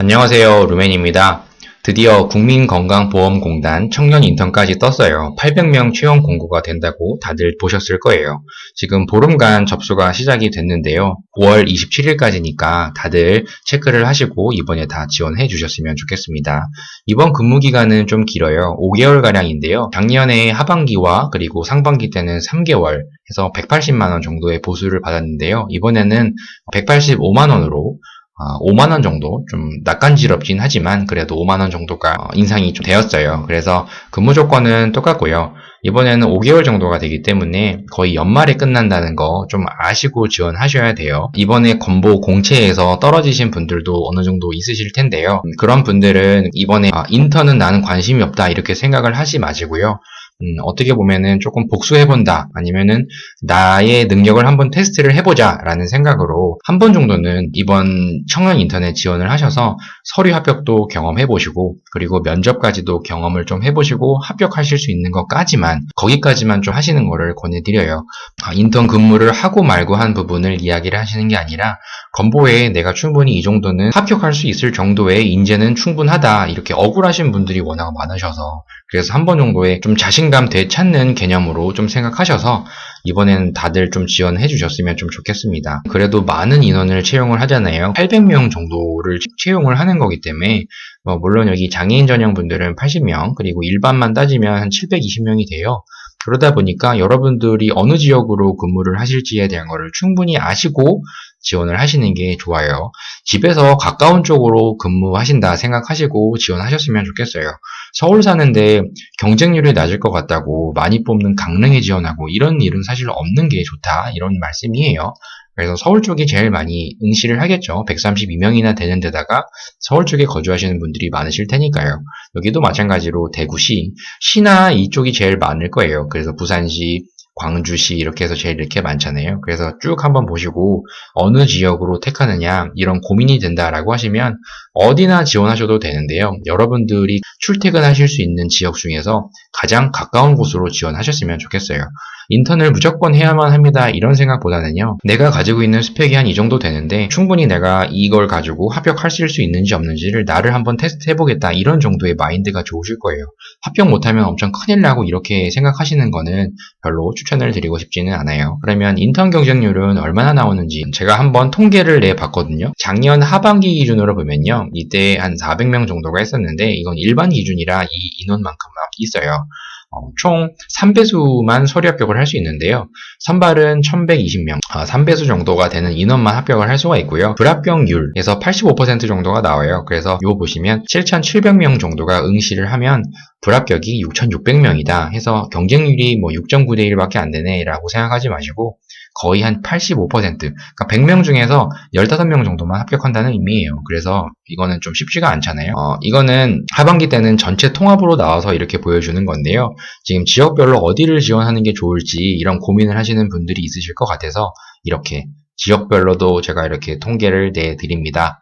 안녕하세요. 루멘입니다. 드디어 국민건강보험공단 청년 인턴까지 떴어요. 800명 채용 공고가 된다고 다들 보셨을 거예요. 지금 보름간 접수가 시작이 됐는데요. 5월 27일까지니까 다들 체크를 하시고 이번에 다 지원해 주셨으면 좋겠습니다. 이번 근무 기간은 좀 길어요. 5개월가량인데요. 작년에 하반기와 그리고 상반기 때는 3개월 해서 180만원 정도의 보수를 받았는데요. 이번에는 185만원으로 5만원 아, 정도 좀 낯간지럽긴 하지만 그래도 5만원 정도가 어, 인상이 좀 되었어요. 그래서 근무 조건은 똑같고요. 이번에는 5개월 정도가 되기 때문에 거의 연말에 끝난다는 거 좀 아시고 지원하셔야 돼요. 이번에 건보 공채에서 떨어지신 분들도 어느 정도 있으실 텐데요. 그런 분들은 이번에 아, 인턴은 나는 관심이 없다 이렇게 생각을 하지 마시고요. 음, 어떻게 보면은 조금 복수해본다 아니면은 나의 능력을 한번 테스트를 해보자 라는 생각으로 한 번 정도는 이번 청년 인터넷 지원을 하셔서 서류 합격도 경험해보시고 그리고 면접까지도 경험을 좀 해보시고 합격하실 수 있는 것까지만 거기까지만 좀 하시는 거를 권해드려요. 아, 인턴 근무를 하고 말고 한 부분을 이야기를 하시는 게 아니라 건보에 내가 충분히 이 정도는 합격할 수 있을 정도의 인재는 충분하다 이렇게 억울하신 분들이 워낙 많으셔서 그래서 한 번 정도의 좀 자신 감 되찾는 개념으로 좀 생각하셔서 이번에는 다들 좀 지원해 주셨으면 좀 좋겠습니다. 그래도 많은 인원을 채용을 하잖아요. 800명 정도를 채용을 하는 거기 때문에 뭐 물론 여기 장애인 전형 분들은 80명 그리고 일반만 따지면 한 720명이 돼요. 그러다 보니까 여러분들이 어느 지역으로 근무를 하실지에 대한 것을 충분히 아시고 지원을 하시는 게 좋아요. 집에서 가까운 쪽으로 근무하신다 생각하시고 지원하셨으면 좋겠어요. 서울 사는데 경쟁률이 낮을 것 같다고 많이 뽑는 강릉에 지원하고 이런 일은 사실 없는 게 좋다 이런 말씀이에요. 그래서 서울 쪽이 제일 많이 응시를 하겠죠. 132명이나 되는 데다가 서울 쪽에 거주하시는 분들이 많으실 테니까요. 여기도 마찬가지로 대구시, 시나 이쪽이 제일 많을 거예요. 그래서 부산시, 광주시 이렇게 해서 제일 이렇게 많잖아요. 그래서 쭉 한번 보시고 어느 지역으로 택하느냐 이런 고민이 된다라고 하시면 어디나 지원하셔도 되는데요. 여러분들이 출퇴근하실 수 있는 지역 중에서 가장 가까운 곳으로 지원하셨으면 좋겠어요. 인턴을 무조건 해야만 합니다. 이런 생각보다는요. 내가 가지고 있는 스펙이 한 이 정도 되는데 충분히 내가 이걸 가지고 합격하실 수 있는지 없는지를 나를 한번 테스트 해보겠다. 이런 정도의 마인드가 좋으실 거예요. 합격 못하면 엄청 큰일 나고 이렇게 생각하시는 거는 별로 추천을 드리고 싶지는 않아요. 그러면 인턴 경쟁률은 얼마나 나오는지 제가 한번 통계를 내봤거든요. 작년 하반기 기준으로 보면요. 이때 한 400명 정도가 했었는데 이건 일반 기준이라 이 인원만큼만 있어요. 어, 총 3배수만 서류 합격을 할 수 있는데요. 선발은 1120명, 3배수 아, 정도가 되는 인원만 합격을 할 수가 있고요. 불합격률에서 85% 정도가 나와요. 그래서 이거 보시면 7,700명 정도가 응시를 하면 불합격이 6,600명이다 해서 경쟁률이 뭐 6.9대 1밖에 안 되네 라고 생각하지 마시고 거의 한 85%, 그러니까 100명 중에서 15명 정도만 합격한다는 의미예요. 그래서 이거는 좀 쉽지가 않잖아요. 어, 이거는 하반기 때는 전체 통합으로 나와서 이렇게 보여주는 건데요. 지금 지역별로 어디를 지원하는 게 좋을지 이런 고민을 하시는 분들이 있으실 것 같아서 이렇게 지역별로도 제가 이렇게 통계를 내드립니다.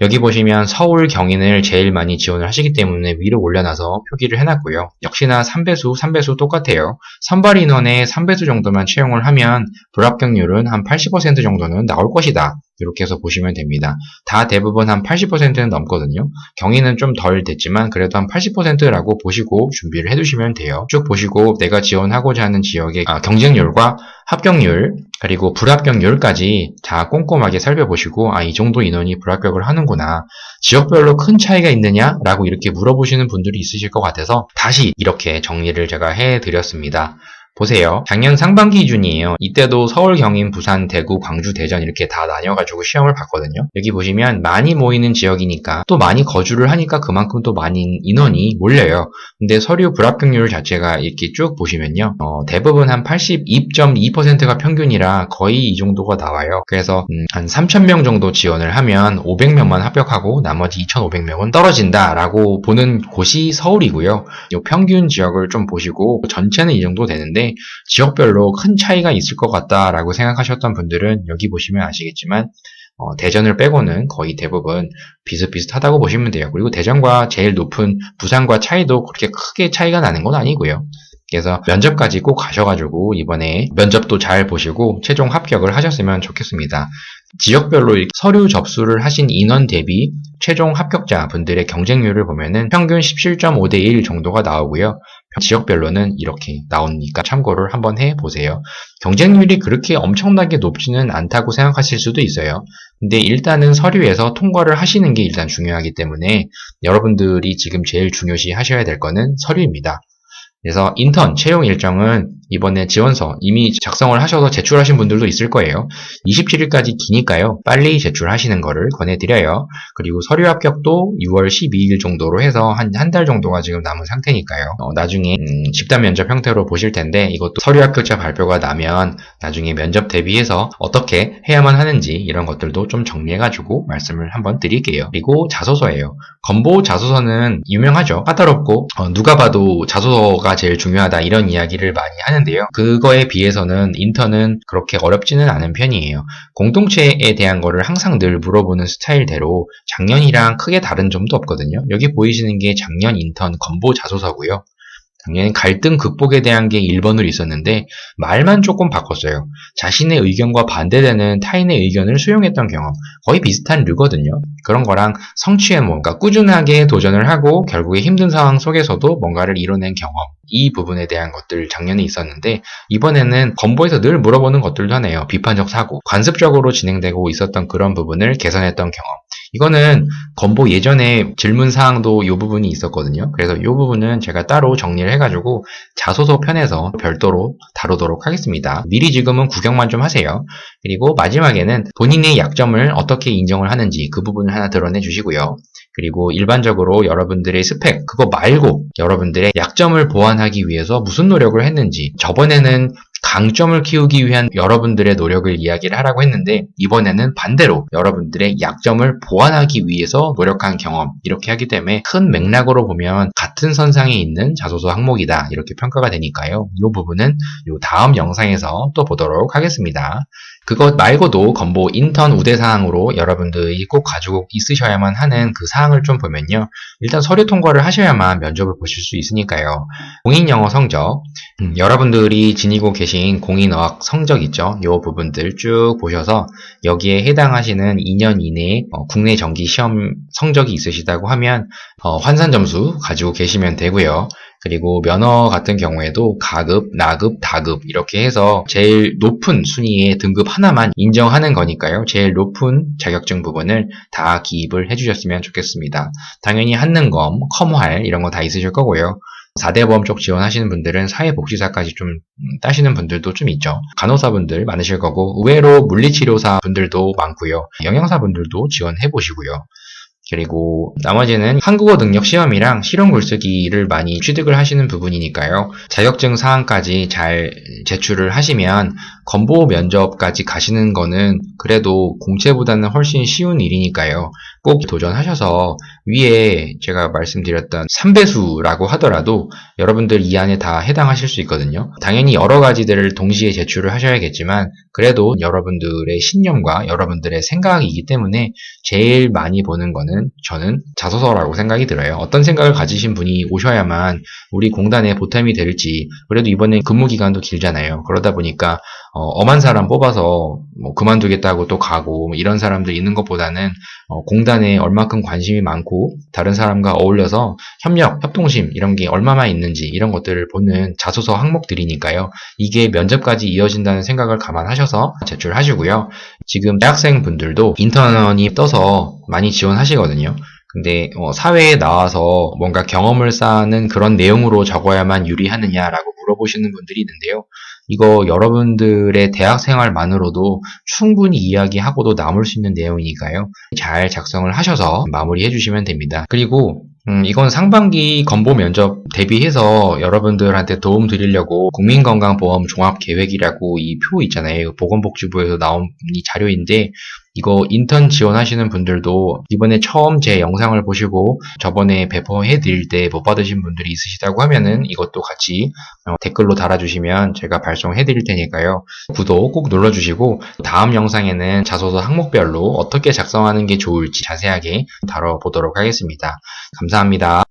여기 보시면 서울 경인을 제일 많이 지원을 하시기 때문에 위로 올려놔서 표기를 해놨고요. 역시나 3배수, 3배수 똑같아요. 선발 인원의 3배수 정도만 채용을 하면 불합격률은 한 80% 정도는 나올 것이다. 이렇게 해서 보시면 됩니다. 다 대부분 한 80%는 넘거든요. 경위는 좀 덜 됐지만 그래도 한 80%라고 보시고 준비를 해두시면 돼요. 쭉 보시고 내가 지원하고자 하는 지역의 아, 경쟁률과 합격률 그리고 불합격률까지 다 꼼꼼하게 살펴보시고 아 이 정도 인원이 불합격을 하는구나 지역별로 큰 차이가 있느냐 라고 이렇게 물어보시는 분들이 있으실 것 같아서 다시 이렇게 정리를 제가 해드렸습니다. 보세요. 작년 상반기 기준이에요. 이때도 서울, 경인, 부산, 대구, 광주, 대전 이렇게 다 나뉘어가지고 시험을 봤거든요. 여기 보시면 많이 모이는 지역이니까 또 많이 거주를 하니까 그만큼 또 많은 인원이 몰려요. 근데 서류 불합격률 자체가 이렇게 쭉 보시면요. 어, 대부분 한 82.2%가 평균이라 거의 이 정도가 나와요. 그래서 음, 한 3,000명 정도 지원을 하면 500명만 합격하고 나머지 2,500명은 떨어진다라고 보는 곳이 서울이고요. 이 평균 지역을 좀 보시고 전체는 이 정도 되는데 지역별로 큰 차이가 있을 것 같다라고 생각하셨던 분들은 여기 보시면 아시겠지만 어, 대전을 빼고는 거의 대부분 비슷비슷하다고 보시면 돼요. 그리고 대전과 제일 높은 부산과 차이도 그렇게 크게 차이가 나는 건 아니고요. 그래서 면접까지 꼭 가셔가지고 이번에 면접도 잘 보시고 최종 합격을 하셨으면 좋겠습니다. 지역별로 이 서류 접수를 하신 인원 대비 최종 합격자 분들의 경쟁률을 보면은 평균 17.5대 1 정도가 나오고요. 지역별로는 이렇게 나오니까 참고를 한번 해 보세요. 경쟁률이 그렇게 엄청나게 높지는 않다고 생각하실 수도 있어요. 근데 일단은 서류에서 통과를 하시는 게 일단 중요하기 때문에 여러분들이 지금 제일 중요시 하셔야 될 거는 서류입니다. 그래서 인턴 채용 일정은 이번에 지원서 이미 작성을 하셔서 제출하신 분들도 있을 거예요. 27일까지 기니까요. 빨리 제출하시는 거를 권해드려요. 그리고 서류 합격도 6월 12일 정도로 해서 한 한 달 정도가 지금 남은 상태니까요. 어, 나중에 음, 집단 면접 형태로 보실 텐데 이것도 서류 합격자 발표가 나면 나중에 면접 대비해서 어떻게 해야만 하는지 이런 것들도 좀 정리해가지고 말씀을 한번 드릴게요. 그리고 자소서예요. 건보 자소서는 유명하죠. 까다롭고 어, 누가 봐도 자소서가 제일 중요하다 이런 이야기를 많이 하는데요. 그거에 비해서는 인턴은 그렇게 어렵지는 않은 편이에요. 공동체에 대한 거를 항상 늘 물어보는 스타일대로 작년이랑 크게 다른 점도 없거든요. 여기 보이시는 게 작년 인턴 건보 자소서고요. 작년엔 갈등 극복에 대한 게 1번으로 있었는데 말만 조금 바꿨어요. 자신의 의견과 반대되는 타인의 의견을 수용했던 경험. 거의 비슷한 류거든요. 그런 거랑 성취에 뭔가 꾸준하게 도전을 하고 결국에 힘든 상황 속에서도 뭔가를 이뤄낸 경험. 이 부분에 대한 것들 작년에 있었는데 이번에는 건보에서 늘 물어보는 것들도 하네요. 비판적 사고. 관습적으로 진행되고 있었던 그런 부분을 개선했던 경험. 이거는 건보 예전에 질문 사항도 이 부분이 있었거든요. 그래서 이 부분은 제가 따로 정리를 해가지고 자소서 편에서 별도로 다루도록 하겠습니다. 미리 지금은 구경만 좀 하세요. 그리고 마지막에는 본인의 약점을 어떻게 인정을 하는지 그 부분을 하나 드러내 주시고요. 그리고 일반적으로 여러분들의 스펙, 그거 말고 여러분들의 약점을 보완하기 위해서 무슨 노력을 했는지, 저번에는 강점을 키우기 위한 여러분들의 노력을 이야기를 하라고 했는데 이번에는 반대로 여러분들의 약점을 보완하기 위해서 노력한 경험 이렇게 하기 때문에 큰 맥락으로 보면 같은 선상에 있는 자소서 항목이다 이렇게 평가가 되니까요. 이 부분은 이 다음 영상에서 또 보도록 하겠습니다. 그것 말고도 건보 인턴 우대 사항으로 여러분들이 꼭 가지고 있으셔야만 하는 그 사항을 좀 보면요. 일단 서류 통과를 하셔야만 면접을 보실 수 있으니까요. 공인 영어 성적, 음, 여러분들이 지니고 계신 공인어학 성적 있죠? 이 부분들 쭉 보셔서 여기에 해당하시는 2년 이내에 어, 국내 정기 시험 성적이 있으시다고 하면 어, 환산 점수 가지고 계시면 되고요. 그리고 면허 같은 경우에도 가급, 나급, 다급 이렇게 해서 제일 높은 순위의 등급 하나만 인정하는 거니까요. 제일 높은 자격증 부분을 다 기입을 해주셨으면 좋겠습니다. 당연히 한능검, 컴활 이런 거 다 있으실 거고요. 4대 보험 쪽 지원하시는 분들은 사회복지사까지 좀 음, 따시는 분들도 좀 있죠. 간호사분들 많으실 거고 의외로 물리치료사 분들도 많고요. 영양사 분들도 지원해 보시고요. 그리고 나머지는 한국어 능력 시험이랑 실용 글쓰기를 많이 취득을 하시는 부분이니까요. 자격증 사항까지 잘 제출을 하시면 건보 면접까지 가시는 거는 그래도 공채보다는 훨씬 쉬운 일이니까요. 꼭 도전하셔서 위에 제가 말씀드렸던 3배수라고 하더라도 여러분들 이 안에 다 해당하실 수 있거든요. 당연히 여러 가지들을 동시에 제출을 하셔야겠지만 그래도 여러분들의 신념과 여러분들의 생각이기 때문에 제일 많이 보는 거는 저는 자소서라고 생각이 들어요. 어떤 생각을 가지신 분이 오셔야만 우리 공단에 보탬이 될지 그래도 이번에 근무 기간도 길잖아요. 그러다 보니까 어, 엄한 사람 뽑아서 뭐 그만두겠다고 또 가고 뭐 이런 사람들 있는 것보다는 어, 공단에 얼마큼 관심이 많고 다른 사람과 어울려서 협력, 협동심 이런 게 얼마나 있는지 이런 것들을 보는 자소서 항목들이니까요. 이게 면접까지 이어진다는 생각을 감안하셔서 제출하시고요. 지금 대학생 분들도 인턴이 떠서 많이 지원하시거든요. 근데 어, 사회에 나와서 뭔가 경험을 쌓는 그런 내용으로 적어야만 유리하느냐라고 물어보시는 분들이 있는데요. 이거 여러분들의 대학 생활만으로도 충분히 이야기하고도 남을 수 있는 내용이니까요. 잘 작성을 하셔서 마무리해 주시면 됩니다. 그리고 음, 이건 상반기 건보 면접 대비해서 여러분들한테 도움 드리려고 국민건강보험 종합계획이라고 이 표 있잖아요. 보건복지부에서 나온 이 자료인데 이거 인턴 지원하시는 분들도 이번에 처음 제 영상을 보시고 저번에 배포해 드릴 때 못 받으신 분들이 있으시다고 하면은 이것도 같이 어, 댓글로 달아주시면 제가 발송해 드릴 테니까요. 구독 꼭 눌러주시고 다음 영상에는 자소서 항목별로 어떻게 작성하는 게 좋을지 자세하게 다뤄보도록 하겠습니다. 감사합니다.